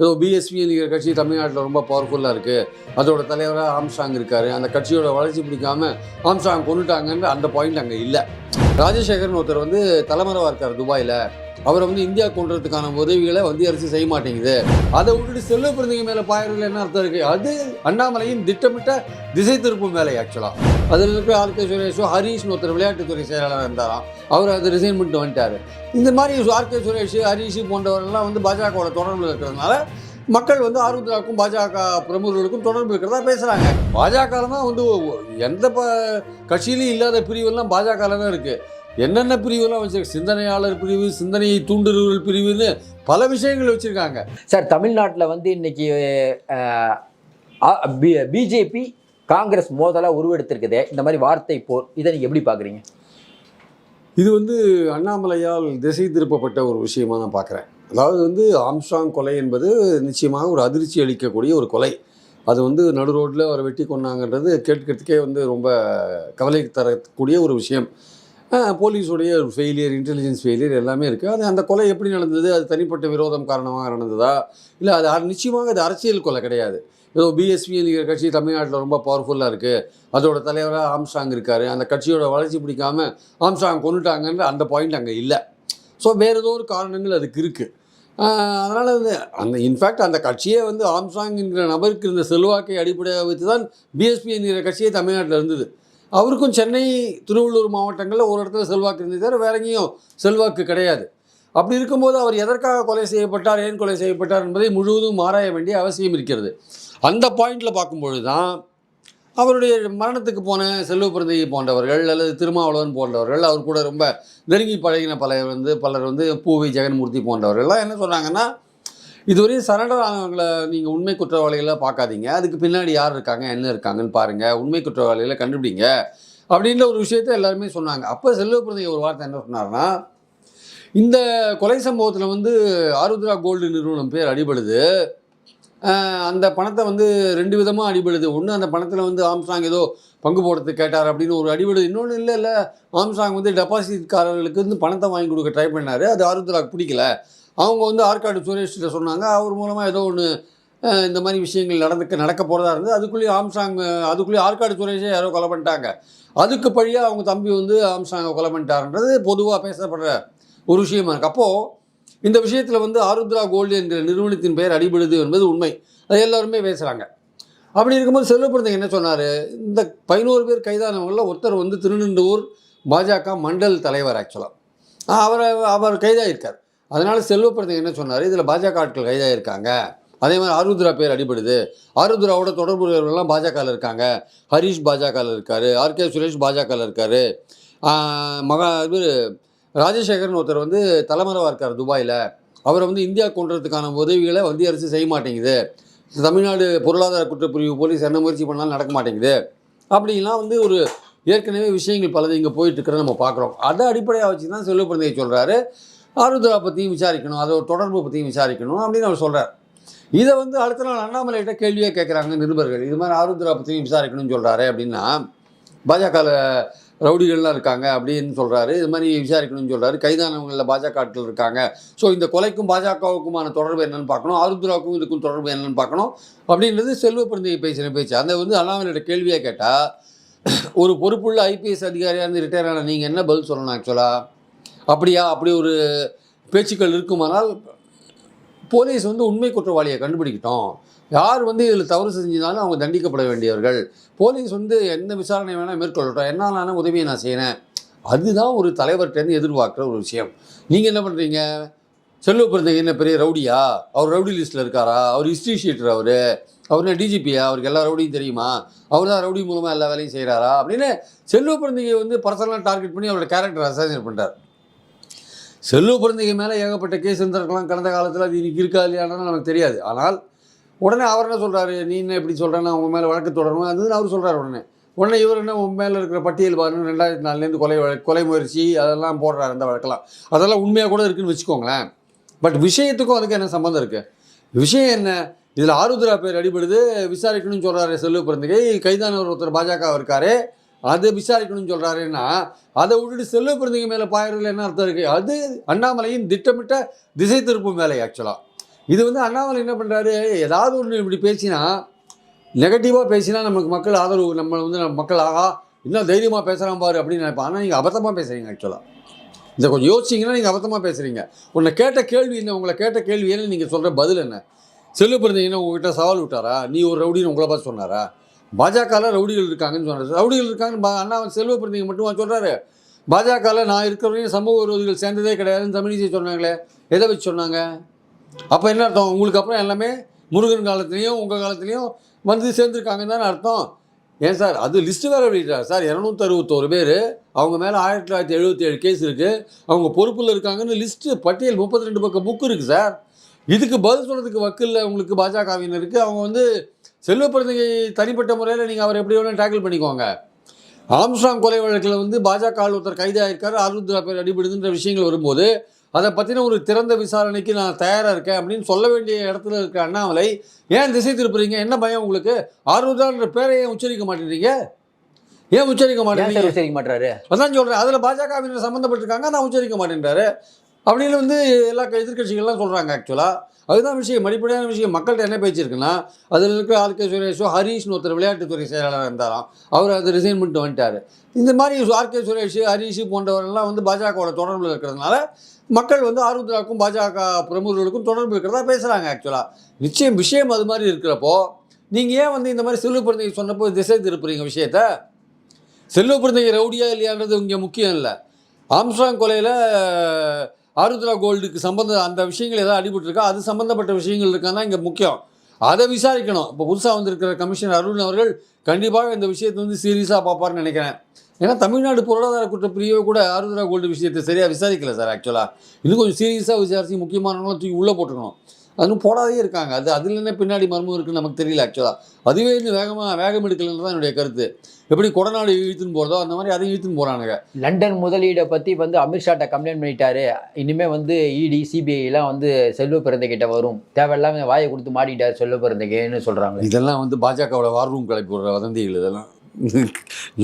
ஏதோ பிஎஸ்பிங்கிற கட்சி தமிழ்நாட்டில் ரொம்ப பவர்ஃபுல்லாக இருக்குது அதோட தலைவராக ஆம்சாங் இருக்கார். அந்த கட்சியோட வளர்ச்சி பிடிக்காம ஆம்சாங் கொண்டுட்டாங்கன்ற அந்த பாயிண்ட் அங்கே இல்லை. ராஜசேகரன் ஒருத்தர் வந்து தலைமறைவாக இருக்கார் துபாயில். அவரை வந்து இந்தியா கொண்டுறதுக்கான உதவிகளை மத்திய அரசு செய்ய மாட்டேங்குது. அதை விட்டுட்டு செல்வ பிறந்தீங்க மேலே பாயறதுல என்ன அர்த்தம் இருக்குது அது அண்ணாமலையின் திட்டமிட்ட திசை திருப்பும் வேலை ஆக்சுவலாக அதில் இருக்கிற ஆர்கே சுரேஷோ ஹரீஷ்னு ஒருத்தர் விளையாட்டுத்துறை செயலாளர் இருந்தாராம். அவர் அதை ரிசைன் பண்ணிட்டு வந்துட்டார். இந்த மாதிரி ஆர்கே சுரேஷ் ஹரீஷ் போன்றவர்கள்லாம் வந்து பாஜகவோட தொடர்பில் இருக்கிறதுனால மக்கள் வந்து ஆருத்ராவுக்கும் பாஜக பிரமுகர்களுக்கும் தொடர்பு இருக்கிறதா பேசுகிறாங்க பாஜக தான் வந்து எந்த ப கட்சியிலையும் இல்லாத பிரிவெல்லாம் பாஜக தான் இருக்குது என்னென்ன பிரிவுலாம் வச்சிருக்க சிந்தனையாளர் பிரிவு சிந்தனையை தூண்டுறவர்கள் பிரிவுன்னு பல விஷயங்கள் வச்சுருக்காங்க. சார் தமிழ்நாட்டில் வந்து இன்னைக்கு பிஜேபி காங்கிரஸ் மோதலாக உருவெடுத்திருக்குதே. இந்த மாதிரி வார்த்தை போர் இதை நீங்கள் எப்படி பார்க்குறீங்க இது வந்து அண்ணாமலையால் திசை திருப்பப்பட்ட ஒரு விஷயமா நான் பார்க்குறேன் அதாவது வந்து ஆம்ஸ்ட்ராங் கொலை என்பது நிச்சயமாக ஒரு அதிர்ச்சி அளிக்கக்கூடிய ஒரு கொலை. அது வந்து நடு ரோட்டில் அவரை வெட்டி கொண்டாங்கன்றது கேட்கறதுக்கே வந்து ரொம்ப கவலை தரக்கூடிய ஒரு விஷயம். போலீஸுடைய ஃபெயிலியர் இன்டெலிஜென்ஸ் ஃபெயிலியர் எல்லாமே இருக்குது அது அந்த கொலை எப்படி நடந்தது? அது தனிப்பட்ட விரோதம் காரணமாக நடந்ததா? இல்லை அது நிச்சயமாக அது அரசியல் கொலை கிடையாது. ஏதோ பிஎஸ்பிங்கிற கட்சி தமிழ்நாட்டில் ரொம்ப பவர்ஃபுல்லாக இருக்குது அதோட தலைவராக ஆம்சாங் இருக்கார். அந்த கட்சியோட வளர்ச்சி பிடிக்காம ஆம்சாங் கொண்டுட்டாங்கன்ற அந்த பாயிண்ட் அங்கே இல்லை. ஸோ வேறு ஏதோ ஒரு காரணங்கள் அதுக்கு இருக்குது அதனால் வந்து அந்த இன்ஃபேக்ட் அந்த கட்சியே வந்து ஆம்சாங் என்கிற நபருக்கு இருந்த செல்வாக்கை அடிப்படையாக வைத்து தான் பிஎஸ்பி என்கிற கட்சியே தமிழ்நாட்டில் இருந்தது. அவருக்கும் சென்னை திருவள்ளூர் மாவட்டங்களில் ஒரு இடத்துல செல்வாக்கு இருந்தது தவிர வேற எங்கேயும் செல்வாக்கு கிடையாது. அப்படி இருக்கும்போது அவர் எதற்காக கொலை செய்யப்பட்டார் ஏன் கொலை செய்யப்பட்டார் என்பதை முழுவதும் ஆராய வேண்டிய அவசியம் இருக்கிறது. அந்த பாயிண்டில் பார்க்கும்பொழுது தான் அவருடைய மரணத்துக்கு போன செல்வ பிறந்தை போன்றவர்கள் அல்லது திருமாவளவன் போன்றவர்கள் அவர் கூட ரொம்ப நெருங்கி பழகின பலர் வந்து பலர் வந்து பூவை ஜெகன்மூர்த்தி போன்றவர்கள்லாம் என்ன சொன்னாங்கன்னா இதுவரையும் சரண்டர் ஆனவங்களை நீங்கள் உண்மை குற்றவாளிகளாக பார்க்காதீங்க. அதுக்கு பின்னாடி யார் இருக்காங்க என்ன இருக்காங்கன்னு பாருங்கள் உண்மை குற்றவாளிகளை கண்டுபிடிங்க. அப்படின்ற ஒரு விஷயத்த எல்லாருமே சொன்னாங்க. அப்போ செல்வ ஒரு வார்த்தை என்ன சொன்னார்னா இந்த கொலை சம்பவத்தில் வந்து ஆருத்ரா கோல்டு நிறுவனம் பேர் அடிபடுது. அந்த பணத்தை வந்து ரெண்டு விதமாக அடிபடுது. ஒன்று அந்த பணத்தில் வந்து ஆம்சாங் ஏதோ பங்கு போடுறதுக்கு கேட்டார் அப்படின்னு ஒரு அடிபடுது. இன்னொன்று இல்லை இல்லை. ஆம்சாங் வந்து டெபாசிட்காரர்களுக்கு வந்து பணத்தை வாங்கி கொடுக்க ட்ரை பண்ணார். அது ஆருத்ராக்கு பிடிக்கல. அவங்க வந்து ஆற்காடு சுரேஷ்கிட்ட சொன்னாங்க. அவர் மூலமாக ஏதோ ஒன்று இந்த மாதிரி விஷயங்கள் நடந்துக்க நடக்க போகிறதா இருந்தது. அதுக்குள்ளேயே ஆம்சாங் அதுக்குள்ளேயே ஆற்காடு சுரேஷே யாரோ கொலை பண்ணிட்டாங்க. அதுக்கு பழியாக அவங்க தம்பி வந்து ஆம்சாங்கை கொலை பண்ணிட்டாருன்றது பொதுவாக பேசப்படுற ஒரு விஷயமா இருக்குது அப்போது இந்த விஷயத்தில் வந்து ஆருத்ரா கோல்டு என்கிற நிறுவனத்தின் பெயர் அடிபடுது என்பது உண்மை. அது எல்லாருமே பேசுகிறாங்க அப்படி இருக்கும்போது செல்வப்பிரந்தங்க என்ன சொன்னார்? இந்த பதினோரு பேர் கைதானவங்களில் ஒருத்தர் வந்து திருநெண்டூர் பாஜக மண்டல் தலைவர் ஆக்சுவலாக அவர் அவர் கைதாகிருக்கார் அதனால் செல்வப்படுத்த என்ன சொன்னார்? இதில் பாஜக ஆட்கள் கைதாகிருக்காங்க அதே மாதிரி ஆருத்ரா பேர் அடிபடுது. ஆருத்ராவோட தொடர்புடையவர்கள்லாம் பாஜகவில் இருக்காங்க. ஹரீஷ் பாஜகவில் இருக்கார். ஆர்கே சுரேஷ் பாஜகவில் இருக்கார். மகா இது ராஜசேகரன் ஒருத்தர் வந்து தலைமறைவாக இருக்கார் துபாயில். அவரை வந்து இந்தியா கொண்டுறதுக்கான உதவிகளை மத்திய அரசு செய்ய மாட்டேங்குது. தமிழ்நாடு பொருளாதார குற்றப்பிரிவு போலீஸ் என்ன முயற்சி பண்ணாலும் நடக்க மாட்டேங்குது. அப்படின்லாம் வந்து ஒரு ஏற்கனவே விஷயங்கள் பலது இங்கே போயிட்டு இருக்கிறத நம்ம பார்க்குறோம் அதை அடிப்படையாக வச்சு தான் செல்வப்பிரந்தையை சொல்கிறாரு ஆருத்ரா பற்றியும் விசாரிக்கணும் அதோட தொடர்பு பற்றியும் விசாரிக்கணும் அப்படின்னு அவர் சொல்கிறார் இதை வந்து அடுத்த நாள் அண்ணாமலைகிட்ட கேள்வியாக கேட்குறாங்க நிருபர்கள். இது மாதிரி ஆருத்ரா பற்றியும் விசாரிக்கணும்னு சொல்கிறாரு அப்படின்னா பாஜகவில் ரவுடிகள்லாம் இருக்காங்க அப்படின்னு சொல்கிறாரு இது மாதிரி விசாரிக்கணும்னு சொல்கிறாரு கைதானவங்களில் பாஜக ஆட்கள் இருக்காங்க. ஸோ இந்த கொலைக்கும் பாஜகவுக்குமான தொடர்பு என்னென்னு பார்க்கணும். ஆருத்ராவுக்கும் இதுக்கும் தொடர்பு என்னென்னு பார்க்கணும். அப்படின்றது செல்வ பிறந்தையை பேசின பேச்சு. அந்த வந்து அண்ணாமலையோட கேள்வியாக கேட்டால் ஒரு பொறுப்புள்ள ஐபிஎஸ் அதிகாரியாக இருந்து ரிட்டையர் ஆன நீங்கள் என்ன பதில் சொல்லணும் ஆக்சுவலாக அப்படியா? அப்படி ஒரு பேச்சுக்கள் இருக்குமானால் போலீஸ் வந்து உண்மை குற்றவாளியை கண்டுபிடிக்கட்டும். யார் வந்து இதில் தவறு செஞ்சிருந்தாலும் அவங்க தண்டிக்கப்பட வேண்டியவர்கள். போலீஸ் வந்து எந்த விசாரணை வேணால் மேற்கொள்ளட்டும். என்னாலான உதவியை நான் செய்கிறேன் அதுதான் ஒரு தலைவர்கிட்டேருந்து எதிர்பார்க்குற ஒரு விஷயம். நீங்கள் என்ன பண்ணுறீங்க செல்வ பிறந்தங்க என்ன பெரிய ரவுடியா? அவர் ரவுடி லிஸ்ட்டில் இருக்காரா? அவர் ஹிஸ்ட்ரி ஷீட்டர் அவர். அவர் என்ன டிஜிபியா அவருக்கு எல்லா ரவுடியும் தெரியுமா? அவர் தான் ரவுடி மூலமாக எல்லா வேலையும் செய்கிறாரா அப்படின்னு செல்வ பிறந்தகை வந்து பர்சனலாக டார்கெட் பண்ணி அவரோட கேரக்டர் அசாசினேட் பண்ணுறார் செல்லு பிறந்தகை மேலே ஏகப்பட்ட கேஸ் இருந்திருக்கலாம். கடந்த காலத்தில் அது இன்னைக்கு இருக்கா இல்லையானு நமக்கு தெரியாது. ஆனால் உடனே அவர் என்ன சொல்கிறாரு நீ என்ன எப்படி சொல்கிறேன்னா அவங்க மேலே வழக்கு தொடரணும். அது அவர் சொல்கிறார் உடனே. உடனே இவர் என்ன உன் மேலே இருக்கிற பட்டியல் பாருன்னு ரெண்டாயிரத்தி நாலுலேருந்து கொலை கொலை முயற்சி அதெல்லாம் போடுறாரு அந்த வழக்கெல்லாம். அதெல்லாம் உண்மையாக கூட இருக்குன்னு வச்சுக்கோங்களேன். பட் விஷயத்துக்கும் அதுக்கு என்ன சம்மந்தம் இருக்குது விஷயம் என்ன? இதில் ஆருத்ரா பேர் அடிபடுது. விசாரிக்கணும்னு சொல்கிறாரு செல்வ பிறந்தகை கைதானவர் ஒருத்தர் பாஜக இருக்காரு. அதை விசாரிக்கணும்னு சொல்கிறாருன்னா அதை விட்டுட்டு செல்வ பிறந்தகை மேலே பாயறதுல என்ன அர்த்தம் இருக்குது அது அண்ணாமலையின் திட்டமிட்ட திசை திருப்பும் வேலை ஆக்சுவலாக இது வந்து அண்ணாமலை என்ன பண்ணுறாரு ஏதாவது ஒன்று இப்படி பேசினா நெகட்டிவாக பேசினா நமக்கு மக்கள் ஆதரவு நம்ம வந்து நம்ம மக்கள் ஆகா இன்னும் தைரியமாக பேசுகிறான் பாரு அப்படின்னு நினைப்பேன் ஆனால் நீங்கள் அபத்தமாக பேசுகிறீங்க ஆக்சுவலாக இதை கொஞ்சம் யோசிச்சிங்கன்னா நீங்கள் அபத்தமாக பேசுகிறீங்க உன்னை கேட்ட கேள்வி என்ன? உங்களை கேட்ட கேள்வி என்ன? நீங்கள் சொல்கிற பதில் என்ன? செல்லு பிறந்தீங்கன்னா உங்ககிட்ட சவால் விட்டாரா? நீ ஒரு ரவுடின்னு உங்களை பார்த்து சொன்னாரா? பாஜகவில் ரவுடிகள் இருக்காங்கன்னு சொன்னார். ரவுடிகள் இருக்காங்கன்னு அண்ணா செல்வ பிறந்தீங்க மட்டும் சொல்கிறாரு பாஜகவில் நான் இருக்கிறவரையும் சமூக விரோதிகள் சேர்ந்ததே கிடையாதுன்னு தமிழிசை சொன்னாங்களே எதை வச்சு சொன்னாங்க? அப்போ என்ன அர்த்தம்? உங்களுக்கு அப்புறம் எல்லாமே முருகன் காலத்துலேயும் உங்கள் காலத்துலேயும் வந்து சேர்ந்துருக்காங்கன்னு தானே அர்த்தம். ஏன் சார்? அது லிஸ்ட்டு வேறு வெளியிட்டார். சார் இரநூத்தறுபத்தோரு பேர் அவங்க மேலே ஆயிரத்தி தொள்ளாயிரத்தி எழுபத்தி ஏழு கேஸ் இருக்குது அவங்க பொறுப்பில் இருக்காங்கன்னு லிஸ்ட்டு பட்டியல் முப்பத்தி ரெண்டு பக்கம் புக்கு இருக்குது சார். இதுக்கு பதில் சொல்கிறதுக்கு வக்கில்ல உங்களுக்கு பாஜகவினருக்கு. அவங்க வந்து செல்வ பிறந்தகை தனிப்பட்ட முறையில் நீங்கள் அவர் எப்படி வேணாலும் டேக்கிள் பண்ணிக்கோங்க. ஆம்ஸ்ட்ராங் கொலை வழக்கில் வந்து பாஜக ஆள் ஒருத்தர் கைதாயிருக்காரு. அறுபத்தி பேர் அடிபடுதுன்ற விஷயங்கள் வரும்போது அதை பற்றின ஒரு திறந்த விசாரணைக்கு நான் தயாராக இருக்கேன் அப்படின்னு சொல்ல வேண்டிய இடத்துல இருக்க அண்ணாமலை ஏன் திசை திருப்புறீங்க? என்ன பயம் உங்களுக்கு? ஆறுதான்ற பேரை ஏன் உச்சரிக்க மாட்டேங்கிறீங்க ஏன் உச்சரிக்க சார் உச்சரிக்க மாட்டாரு அதான் சொல்கிறேன் அதில் பாஜகவினர் சம்மந்தப்பட்டிருக்காங்க நான் உச்சரிக்க மாட்டேன்றாரு. அப்படின்னு வந்து எல்லா எதிர்கட்சிகள்லாம் எதிர்க்கட்சிகள்லாம் சொல்கிறாங்க ஆக்சுவலாக அதுதான் விஷயம். அடிப்படையான விஷயம். மக்கள்கிட்ட என்ன பேச்சு இருக்குன்னா அதில் இருக்கிற ஆர் கே சுரேஷோ ஹரீஷ்னு ஒருத்தர் விளையாட்டுத்துறை செயலாளர் இருந்தாராம். அவர் அது ரிசைன் பண்ணிட்டு வந்துட்டார். இந்த மாதிரி ஆர் கே சுரேஷ் ஹரீஷ் போன்றவரெல்லாம் வந்து பாஜகவோட தொடர்பில் இருக்கிறதுனால மக்கள் வந்து ஆருத்ராவுக்கும் பாஜக பிரமுகர்களுக்கும் தொடர்பு இருக்கிறதா பேசுகிறாங்க ஆக்சுவலாக நிச்சயம் விஷயம் அது மாதிரி இருக்கிறப்போ நீங்கள் ஏன் வந்து இந்த மாதிரி சிறு குழந்தைங்க சொன்னப்போ திசை திருப்புறீங்க விஷயத்த? செல்வ பிறந்தகை ரவுடியா இல்லையான்றது இங்கே முக்கியம் இல்லை. ஆம்ஸ்ட்ராங் கொலையில் ஆருத்ரா கோல்டுக்கு சம்மந்த அந்த விஷயங்கள் ஏதாவது அடிபட்டிருக்கா? அது சம்பந்தப்பட்ட விஷயங்கள் இருக்கான்னா இங்கே முக்கியம். அதை விசாரிக்கணும். இப்போ புதுசாக வந்திருக்கிற கமிஷனர் அருண் அவர்கள் கண்டிப்பாக இந்த விஷயத்தை வந்து சீரியஸாக பார்ப்பார்னு நினைக்கிறேன். ஏன்னா தமிழ்நாடு பொருளாதார குற்றப்பிரிவை கூட ஆருத்ரா கோல்டு விஷயத்தை சரியாக விசாரிக்கல சார் ஆக்சுவலாக இன்னும் கொஞ்சம் சீரியஸாக விசாரித்து முக்கியமானவங்களும் தூக்கி உள்ளே போட்டுக்கணும். அதுவும் போடாதே இருக்காங்க. அது அதில் என்ன பின்னாடி மர்மம் இருக்குன்னு நமக்கு தெரியல ஆக்சுவலாக அதுவே இன்னும் வேகமாக வேகம் எடுக்கலன்னு தான் என்னுடைய கருத்து. எப்படி கொடநாடு இழுத்துன்னு போகிறதோ அந்த மாதிரி அதையும் இழுத்துன்னு போகிறானுங்க லண்டன் முதலீடை பற்றி வந்து அமித்ஷாட்ட கம்ப்ளைண்ட் பண்ணிட்டாரு. இனிமே வந்து E இடி சிபிஐ எல்லாம் வந்து செல்வ பிறந்தகிட்ட வரும். தேவையில்லாம வாயை கொடுத்து மாட்டிட்டார் செல்வ பிறந்தகைன்னு சொல்றாங்க. இதெல்லாம் வந்து பாஜகவோட வார் ரூம் கிளப்பி விடுற வதந்திகள் இதெல்லாம்.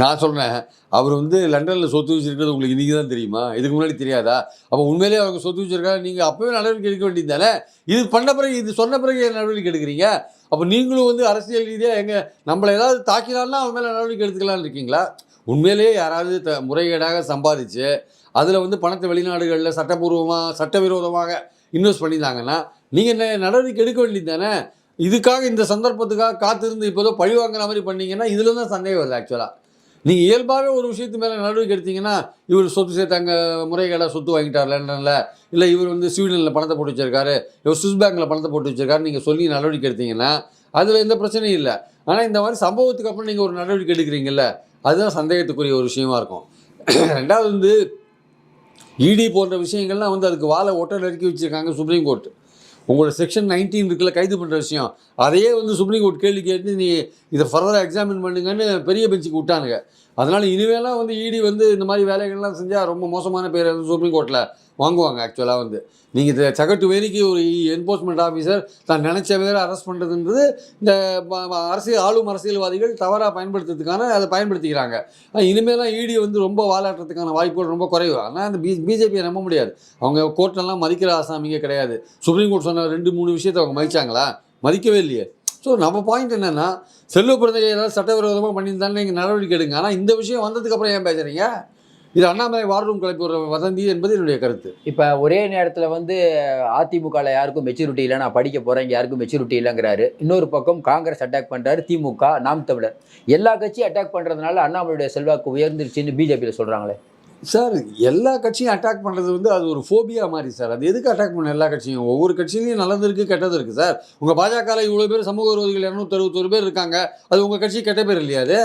நான் சொல்கிறேன் அவர் வந்து லண்டனில் சொத்து வச்சிருக்கிறது உங்களுக்கு இன்றைக்கி தான் தெரியுமா? இதுக்கு முன்னாடி தெரியாதா? அப்போ உண்மையிலேயே அவங்க சொத்து வச்சிருக்காங்க. நீங்கள் அப்போவே நடவடிக்கை எடுக்க வேண்டியது தானே? இது பண்ண பிறகு இது சொன்ன பிறகு நடவடிக்கை எடுக்கிறீங்க? அப்போ நீங்களும் வந்து அரசியல் ரீதியாக எங்கே நம்மளை ஏதாவது தாக்கினால்னா அவன் மேலே நடவடிக்கை எடுத்துக்கலாம்னு இருக்கீங்களா? உண்மையிலேயே யாராவது த முறைகேடாக சம்பாதிச்சு அதில் வந்து பணத்தை வெளிநாடுகளில் சட்டப்பூர்வமாக சட்டவிரோதமாக இன்வெஸ்ட் பண்ணியிருந்தாங்கன்னா நீங்கள் என்ன நடவடிக்கை எடுக்க வேண்டியது தானே? இதுக்காக இந்த சந்தர்ப்பத்துக்காக காத்திருந்து இப்போதோ பழி வாங்குற மாதிரி பண்ணீங்கன்னா இதில் தான் சந்தேகம் வருது ஆக்சுவலாக நீங்கள் இயல்பாகவே ஒரு விஷயத்து மேலே நடவடிக்கை எடுத்தீங்கன்னா இவர் சொத்து சேர்த்தாங்க முறைகேடாக சொத்து வாங்கிட்டார் லண்டனில். இல்லை இவர் வந்து ஸ்வீடனில் பணத்தை போட்டு வச்சிருக்காரு இவர் சுவிஸ் பேங்க்கில் பணத்தை போட்டு வச்சிருக்காரு நீங்கள் சொல்லி நடவடிக்கை எடுத்தீங்கன்னா அதில் எந்த பிரச்சனையும் இல்லை. ஆனால் இந்த மாதிரி சம்பவத்துக்கு அப்புறம் நீங்கள் ஒரு நடவடிக்கை எடுக்கிறீங்கல்ல அதுதான் சந்தேகத்துக்குரிய ஒரு விஷயமா இருக்கும். ரெண்டாவது வந்து இடி போன்ற விஷயங்கள்லாம் வந்து அதுக்கு வாழை ஒட்டை நறுக்கி வச்சுருக்காங்க சுப்ரீம் கோர்ட்டு. உங்களோட செக்ஷன் நைன்டீன் இருக்குல்ல கைது பண்ணுற விஷயம். அதையே வந்து சுப்ரீம் கோர்ட் கேள்வி கேட்டு நீ இதை ஃபர்தராக எக்ஸாமின் பண்ணுங்கன்னு பெரிய பெஞ்சுக்கு விட்டானுங்க. அதனால் இனிமேலாம் வந்து இடி வந்து இந்த மாதிரி வேலைகள்லாம் செஞ்சால் ரொம்ப மோசமான பேர் சுப்ரீம் கோர்ட்டில் வாங்குவாங்க ஆக்சுவலாக வந்து. நீங்கள் இந்த சகட்டு வேலைக்கு ஒரு என்போர்ஸ்மெண்ட் ஆஃபீஸர் தான் நினச்ச வேறு அரெஸ்ட் பண்ணுறதுன்றது இந்த அரசியல் ஆளும் அரசியல்வாதிகள் தவறாக பயன்படுத்துறதுக்கான அதை பயன்படுத்திக்கிறாங்க. இனிமேலாம் இடி வந்து ரொம்ப வாலாட்டுறதுக்கான வாய்ப்புகள் ரொம்ப குறைவு. ஆனால் அந்த பி பிஜேபியை நம்ப முடியாது. அவங்க கோர்ட்டெல்லாம் மதிக்கிற ஆசாமிங்க கிடையாது. சுப்ரீம் கோர்ட் சொன்ன ரெண்டு மூணு விஷயத்தை அவங்க மதிச்சாங்களா? மதிக்கவே இல்லையே. ஸோ நம்ம பாயிண்ட் என்னென்னா செல்வ பிறந்தகை ஏதாவது சட்டவிரோதமாக பண்ணியிருந்தாலும் நீங்கள் நடவடிக்கை எடுங்க. ஆனால் இந்த விஷயம் வந்ததுக்கப்புறம் ஏன் பேசுகிறீங்க இது அண்ணாமலை வார் ரூம் கிளப்பி விடுற வதந்தி என்பது என்னுடைய கருத்து. இப்போ ஒரே நேரத்தில் வந்து அதிமுகவில் யாருக்கும் மெச்சூரிட்டி இல்லை நான் படிக்க போகிறேன் இங்கே யாருக்கும் மெச்சூரிட்டி இல்லைங்கிறாரு. இன்னொரு பக்கம் காங்கிரஸ் அட்டாக் பண்ணுறாரு திமுக நாம் தமிழர். எல்லா கட்சியும் அட்டாக் பண்ணுறதுனால அண்ணாமலையுடைய செல்வாக்கு உயர்ந்துருச்சுன்னு பிஜேபியில் சொல்கிறாங்களே சார் எல்லா கட்சியும் அட்டாக் பண்ணுறது வந்து அது ஒரு ஃபோபியா மாதிரி சார். அது எதுக்கு அட்டாக் பண்ண எல்லா கட்சியும்? ஒவ்வொரு கட்சியிலையும் நல்லது இருக்குது கெட்டது இருக்குது சார். உங்கள் பாஜகவில் இவ்வளோ பேர் சமூக விரோதிகள் இரநூத்தறுபத்தொரு பேர் இருக்காங்க. அது உங்கள் கட்சி கெட்ட பேர் இல்லையா அது?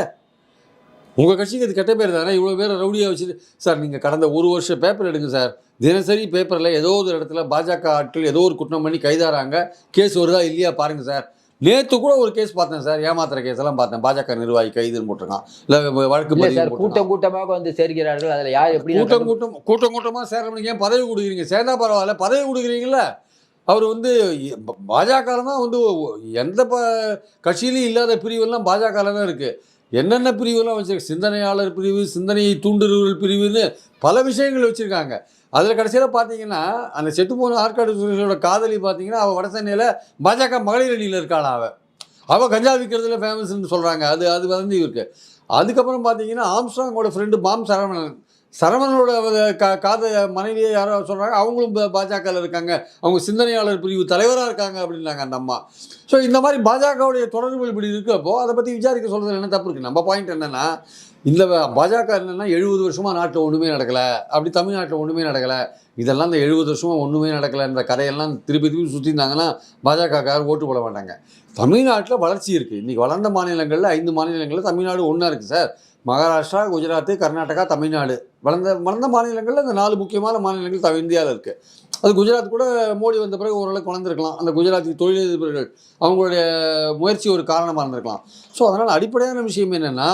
உங்கள் கட்சிக்கு அது கெட்ட பேர் தானே? இவ்வளோ பேர் ரவுடியாக வச்சுட்டு சார் நீங்கள் கடந்த ஒரு வருஷம் பேப்பர் எடுங்க சார். தினசரி பேப்பரில் ஏதோ ஒரு இடத்துல பாஜக ஆட்கள் ஏதோ ஒரு குற்றம் பண்ணி கைதாறாங்க. கேஸ் வருதா இல்லையா பாருங்கள் சார். நேற்று கூட ஒரு கேஸ் பார்த்தேன் சார். ஏமாத்துற கேஸ் எல்லாம் பார்த்தேன். பாஜக நிர்வாகி கைதுன்னு போட்டிருக்கான். இல்லை வழக்கு சார். கூட்டம் கூட்டமாக வந்து சேர்கிறார்கள். அதில் யார் எப்படி கூட்டம் கூட்டம் கூட்டம் கூட்டமாக சேர்றவனுக்கு ஏன் பதவி கொடுக்குறீங்க? சேர்ந்தா பரவாயில்ல பதவி கொடுக்குறீங்களா அவர் வந்து பாஜக தான் வந்து எந்த ப கட்சியிலையும் இல்லாத பிரிவெல்லாம் பாஜக தான் இருக்குது என்னென்ன பிரிவுலாம் வச்சுருக்காங்க சிந்தனையாளர் பிரிவு சிந்தனையை தூண்டுறவர்கள் பிரிவுன்னு பல விஷயங்கள் வச்சுருக்காங்க. அதில் கடைசியில் பார்த்தீங்கன்னா அந்த செத்து போன ஆற்காடு சுரேஷோட காதலி பார்த்தீங்கன்னா அவள் வடசென்னையில் பாஜக மகளிர் அணியில் இருக்காளா அவள் அவள் கஞ்சா விற்கிறதுல ஃபேமஸ்ன்னு சொல்கிறாங்க அது அது வந்து இருக்கு அதுக்கப்புறம் பார்த்தீங்கன்னா ஆம்ஸ்ட்ராங்கோட ஃப்ரெண்டு பாம் சரவணன். சரவணனோட கா காத மனைவியை யாரோ சொல்கிறாங்க அவங்களும் பாஜகவில் இருக்காங்க. அவங்க சிந்தனையாளர் பிரிவு தலைவராக இருக்காங்க அப்படின்னாங்க அந்த அம்மா. ஸோ இந்த மாதிரி பாஜகவுடைய தொடர்புகள் இப்படி இருக்கப்போ அதை பற்றி விசாரிக்க சொல்கிறது என்ன தப்பு இருக்குது நம்ம பாயிண்ட் என்னென்னா இந்த பாஜக என்னென்னா எழுபது வருஷமாக நாட்டில் ஒன்றுமே நடக்கலை. அப்படி தமிழ்நாட்டில் ஒன்றுமே நடக்கலை. இதெல்லாம் இந்த எழுபது வருஷமாக ஒன்றுமே நடக்கலைன்ற கதையெல்லாம் திருப்பி திருப்பி சுற்றிருந்தாங்கன்னா பாஜகக்காரர் ஓட்டு போட மாட்டாங்க. தமிழ்நாட்டில் வளர்ச்சி இருக்குது இன்றைக்கி வளர்ந்த மாநிலங்களில் ஐந்து மாநிலங்களில் தமிழ்நாடு ஒன்றா இருக்குது சார். மகாராஷ்டிரா குஜராத் கர்நாடகா தமிழ்நாடு. வளர்ந்த வளர்ந்த மாநிலங்களில் இந்த நாலு முக்கியமான மாநிலங்கள் தமிழ் இந்தியாவில் இருக்குது அது குஜராத் கூட மோடி வந்த பிறகு ஓரளவுக்கு வளர்ந்துருக்கலாம். அந்த குஜராத்தி தொழிலதிபர்கள் அவங்களுடைய முயற்சி ஒரு காரணமாக இருந்திருக்கலாம். ஸோ அதனால் அடிப்படையான விஷயம் என்னென்னா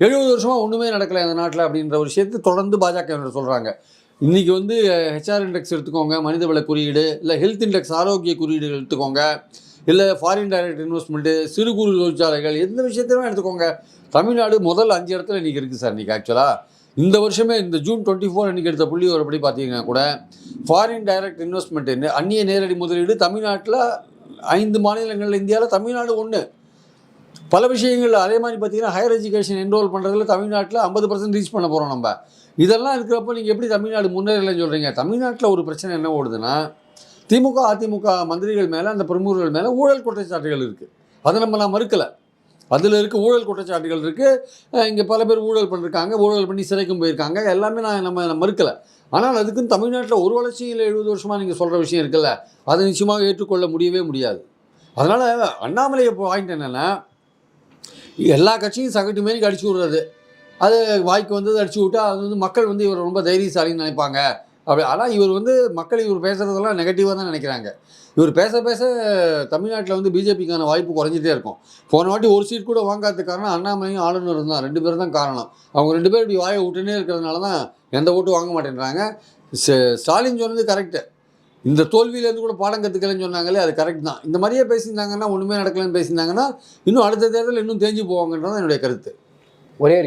எழுபது வருஷமாக ஒன்றுமே நடக்கலை அந்த நாட்டில் அப்படின்ற ஒரு விஷயத்தை தொடர்ந்து பாஜக சொல்கிறாங்க இன்றைக்கி வந்து ஹெச்ஆர் இண்டெக்ஸ் எடுத்துக்கோங்க மனிதவள குறியீடு இல்லை ஹெல்த் இண்டெக்ஸ் ஆரோக்கிய குறியீடுகள் எடுத்துக்கோங்க. இல்லை ஃபாரின் டைரக்ட் இன்வெஸ்ட்மெண்ட்டு சிறு குறு தொழிற்சாலைகள் எந்த விஷயத்தையுமே எடுத்துக்கோங்க. தமிழ்நாடு முதல் அஞ்சு இடத்துல இன்றைக்கி இருக்குது சார் இன்றைக்கி ஆக்சுவலாக இந்த வருஷமே இந்த ஜூன் டுவெண்ட்டி ஃபோர் அன்றைக்கி எடுத்த புள்ளி ஒருபடி பார்த்தீங்கன்னா கூட ஃபாரின் டைரக்ட் இன்வெஸ்ட்மெண்ட் அந்நிய நேரடி முதலீடு தமிழ்நாட்டில் ஐந்து மாநிலங்களில் இந்தியாவில் தமிழ்நாடு ஒன்று பல விஷயங்கள் அதே மாதிரி பார்த்தீங்கன்னா ஹையர் எஜுகேஷன் என்ரோல் பண்ணுறதுல தமிழ்நாட்டில் ஐம்பது பர்சன்ட் ரீச் பண்ண போகிறோம் நம்ம. இதெல்லாம் இருக்கிறப்போ நீங்கள் எப்படி தமிழ்நாடு முன்னேறலைன்னு சொல்கிறீங்க தமிழ்நாட்டில் ஒரு பிரச்சனை என்ன ஓடுதுன்னா திமுக அதிமுக மந்திரிகள் மேலே அந்த பிரமுகர்கள் மேலே ஊழல் குற்றச்சாட்டுகள் இருக்குது அதை நம்ம நான் மறுக்கலை. அதில் இருக்க ஊழல் குற்றச்சாட்டுகள் இருக்குது இங்கே பல பேர் ஊழல் பண்ணிருக்காங்க ஊழல் பண்ணி சிறைக்கும் போயிருக்காங்க. எல்லாமே நான் நம்ம மறுக்கலை. ஆனால் அதுக்குன்னு தமிழ்நாட்டில் ஒரு வளர்ச்சியில் எழுபது வருஷமாக நீங்கள் சொல்கிற விஷயம் இருக்குல்ல. அதை நிச்சயமாக ஏற்றுக்கொள்ள முடியவே முடியாது. அதனால் அண்ணாமலை பாயிண்ட் என்னென்னா எல்லா கட்சியும் சகட்டு மாரி அடிச்சு விடுறது. அது வாய்க்கு வந்தது அடிச்சு விட்டா அது வந்து மக்கள் வந்து இவர் ரொம்ப தைரியசாலின்னு நினைப்பாங்க. அப்படி ஆனால் இவர் வந்து மக்கள் இவர் பேசுகிறதெல்லாம் நெகட்டிவாக தான் நினைக்கிறாங்க. இவர் பேச பேச தமிழ்நாட்டில் வந்து பிஜேபிக்கான வாய்ப்பு குறைஞ்சிட்டே இருக்கும். போன வாட்டி ஒரு சீட் கூட வாங்காத காரணம் அண்ணாமலையும் ஆளுநரும் தான். ரெண்டு பேரும் தான் காரணம். அவங்க ரெண்டு பேரும் இப்படி வாயை விட்டுனே இருக்கிறதுனால தான் எந்த ஓட்டும் வாங்க மாட்டேன்றாங்க. ஸ்டாலின் சொன்னது கரெக்டு இந்த தோல்வியிலேருந்து கூட பாடம் கற்றுக்கலன்னு சொன்னாங்களே அது கரெக்ட் தான். இந்த மாதிரியே பேசியிருந்தாங்கன்னா ஒன்றுமே நடக்கலன்னு பேசியிருந்தாங்கன்னா இன்னும் அடுத்த தேர்தல் இன்னும் தேஞ்சு போவாங்கன்றது தான் என்னுடைய கருத்து. ஒரே